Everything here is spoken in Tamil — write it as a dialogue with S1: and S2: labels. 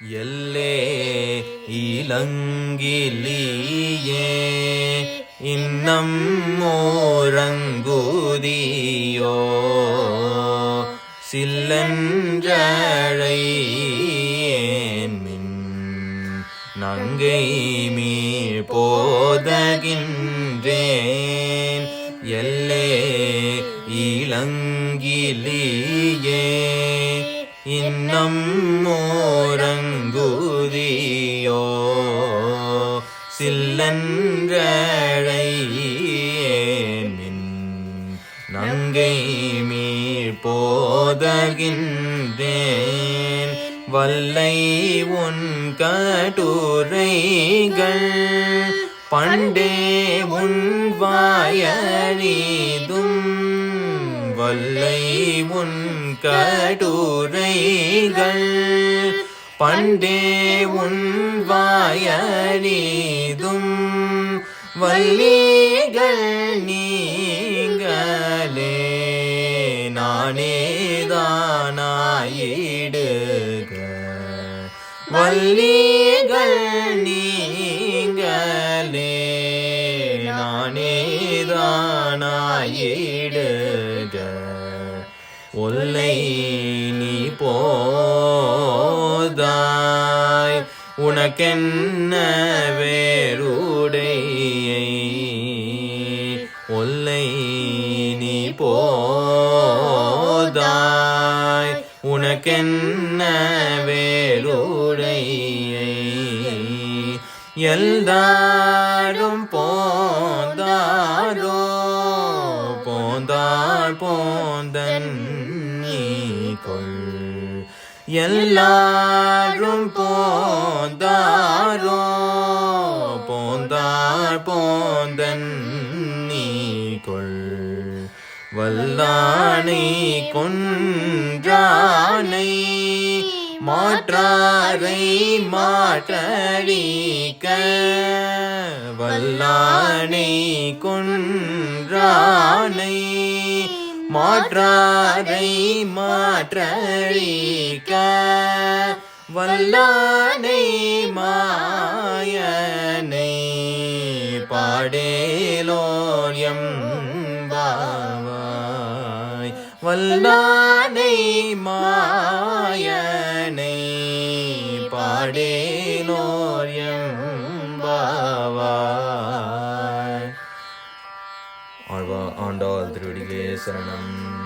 S1: எல்லே இளங்கிலியே இன்னம் ஓரங்குதியோ சில்லன்றழையேன் நங்கை மீ போதகின்றேன். எல்லே இளங்கிலியே இன்னம் ஓரங்குதியோ சில்லன்றழையேன் நங்கை மீர் போதகின்றேன். வல்லை உன் கட்டுரைகள் பண்டே உன் வாயறிதும். வல்லை உன் கட்டுரைகள் பண்டே உன் வாயறிதும் வல்லிகள் நீங்களே. நானேதானாயிடுக வல்லிகள் நீங்களே. நானேதானாயிடுக ஒல்லை நீ போதாய் உனக்கென்ன வேறுடையை? ஒல்லை நீ போதாய். உனக்கென்ன வேறுடையை? எல்லாரும் போந்தாரோ போந்தார் போந்தன் நீ கொள். எல்லாரும் போந்தாரோ? போந்தாள் போந்தன் நீ கொள் வல்லானை கொன்றானை மாற்றாரை மாற்றடிக்க. வல்லானை கொன்றானை மாற்றாரை மாற்றழிக்க வல்லானை மாயனை பாடேலோயம் பாவாய் வல்லானை மாயனை பாடேலோயம் பாவாய் ஆழ்வா ஆண்டாள் திருவடிகளே சரணம்.